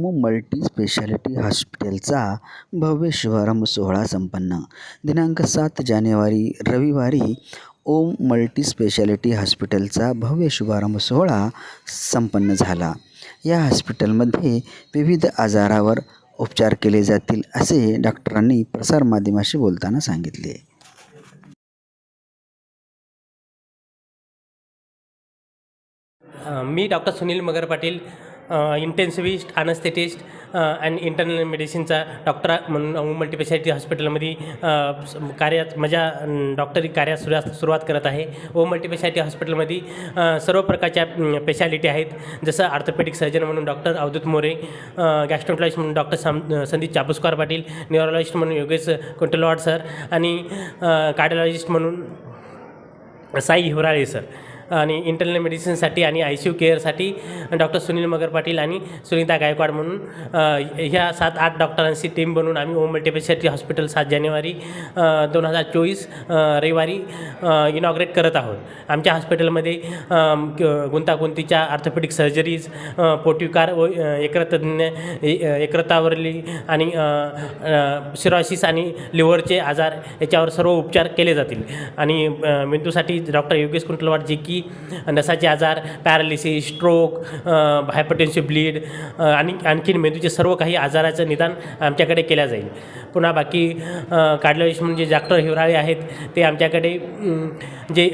ओम multi speciality हॉस्पिटलचा भव्य शुभारंभ सोहळा संपन्न. दिनांक सात जानेवारी रविवारी ओम मल्टी स्पेशालिटी हॉस्पिटलचा भव्य शुभारंभ सोहळा संपन्न झाला. या हॉस्पिटलमध्ये विविध आजारावर उपचार केले जातील असे डॉक्टरांनी प्रसारमाध्यमाशी बोलताना सांगितले. मी doctor Sunil Magar Patil intensivist anaesthetist and internal मेडिसिनचा doctor म्हणून मल्टीपेशालिटी हॉस्पिटलमध्ये अ, कार्यात माझ्या डॉक्टरी कार्यात सुरुवात सुरुवात करत आहे व मल्टीपेशालिटी हॉस्पिटलमध्ये सर्व प्रकारच्या स्पेशालिटी आहेत. जसं ऑर्थोपेडिक सर्जन म्हणून डॉक्टर अवधूत मोरे गॅस्ट्रोटॉलॉजिस्ट म्हणून डॉक्टर साम संदीप चाबुस्कार पाटील न्यूरोलॉजिस्ट म्हणून योगेश कुंटलवाड सर आणि कार्डिओलॉजिस्ट म्हणून साई हिवराळे सर. आणि इंटरनल मेडिसिनसाठी आणि आय सी यू केअरसाठी डॉक्टर सुनील मगर पाटील आणि सुनीता गायकवाड म्हणून ह्या सात आठ डॉक्टरांची टीम बनवून आम्ही ओम मल्टीपेशालिटी हॉस्पिटल सात जानेवारी दोन हजार चोवीस रविवारी इनॉग्रेट करत आहोत. आमच्या हॉस्पिटलमध्ये गुंतागुंतीच्या ऑर्थोपेडिक सर्जरीज पोटिकार व एकत्रज्ञ यकृतज्ञ आणि सिरॉसिस आणि लिव्हरचे आजार याच्यावर सर्व उपचार केले जातील. आणि मेंदूसाठी डॉक्टर योगेश कुंटलवाड जे की नसाचे आजार पॅरालिसिस स्ट्रोक हायपरटेन्सिव्ह ब्लीड आणि आणखीन मेंदूचे सर्व काही आजाराचं निदान आमच्याकडे केल्या जाईल. पुन्हा बाकी कार्डिओलॉजिस्ट म्हणजे डॉक्टर हिवराळे आहेत ते आमच्याकडे जे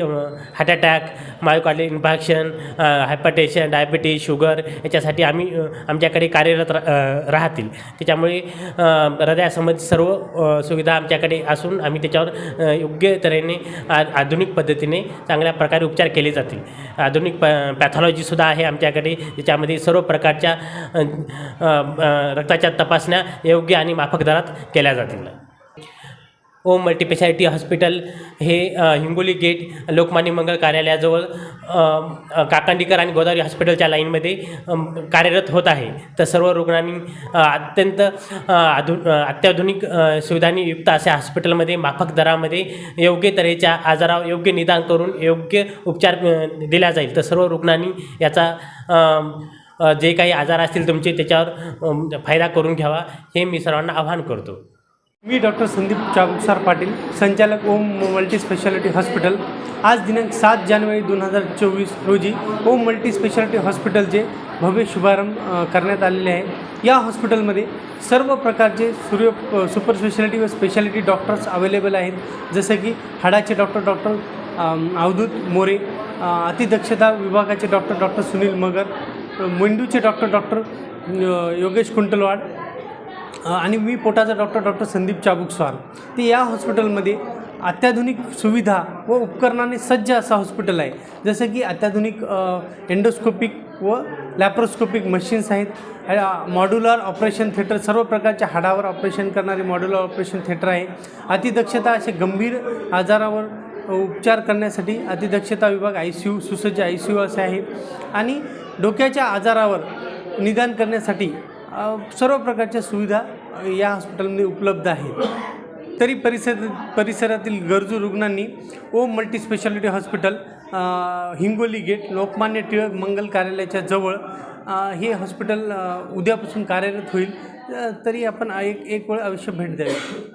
heart attack myocardial infarction hypertension diabetes sugar याच्यासाठी आम्ही आमच्याकडे कार्यरत राहतील. त्याच्यामुळे हृदयासंबंधी सर्व सुविधा आमच्याकडे असून आम्ही त्याच्यावर योग्य तऱ्हेने आ आधुनिक पद्धतीने चांगल्या प्रकारे उपचार केले जातील. आधुनिक प पॅथॉलॉजीसुद्धा आहे आमच्याकडे ज्याच्यामध्ये सर्व प्रकारच्या रक्ताच्या तपासण्या योग्य आणि माफक दरात केल्या जातील. ओम मल्टीपेशालिटी हॉस्पिटल हे हिंगोली गेट लोकमान्य मंगळ कार्यालयाजवळ काकांडीकर आणि गोदावरी हॉस्पिटलच्या लाईनमध्ये कार्यरत होत आहे. तर सर्व रुग्णांनी अत्यंत आधु अत्याधुनिक सुविधांनी युक्त अशा हॉस्पिटलमध्ये माफक दरामध्ये योग्य तऱ्हेच्या आजारावर योग्य निदान करून योग्य उपचार दिला जाईल. तर सर्व रुग्णांनी याचा जे काही आजार असतील तुमचे त्याच्यावर फायदा करून घ्यावा हे मी सर्वांना आवाहन करतो. मी डॉक्टर संदीप चाबुकसार पाटील संचालक ओम मल्टी स्पेशालिटी हॉस्पिटल. आज दिनांक सात जानेवारी दोन हजार चोवीस रोजी ओम मल्टी स्पेशालिटी हॉस्पिटलचे भव्य शुभारंभ करण्यात आलेले आहे. या हॉस्पिटलमध्ये सर्व प्रकारचे सूर्य सुपर स्पेशालिटी व स्पेशालिटी डॉक्टर्स अवेलेबल आहेत. जसं की हाडाचे डॉक्टर डॉक्टर अवधूत मोरे अतिदक्षता विभागाचे डॉक्टर डॉक्टर सुनील मगर मेंदूचे डॉक्टर डॉक्टर योगेश कुंटलवाड आणि मी पोटाचा डॉक्टर डॉक्टर संदीप चाबुकस्वार ते या हॉस्पिटलमध्ये अत्याधुनिक सुविधा व उपकरणाने सज्ज असं हॉस्पिटल आहे. जसं की अत्याधुनिक एंडोस्कोपिक व लॅप्रोस्कोपिक मशीन्स आहेत. मॉड्युलर ऑपरेशन थिएटर सर्व प्रकारच्या हाडावर ऑपरेशन करणारे मॉड्युलर ऑपरेशन थिएटर आहे. अतिदक्षता असे गंभीर आजारावर उपचार करण्यासाठी अतिदक्षता विभाग आय सी यू सुसज्ज आय सी यू असे आहे आणि डोक्याच्या आजारावर निदान करण्यासाठी सर्व प्रकारच्या सुविधा या हॉस्पिटलमध्ये उपलब्ध आहेत. तरी परिसर परिसरातील गरजू रुग्णांनी Om multispeciality hospital Hingoli gate Lokmanya Tilak मंगल कार्यालयाच्या जवळ हे हॉस्पिटल उद्यापासून कार्यरत होईल. तरी आपण एक एक वेळ अवश्य भेट द्यावी.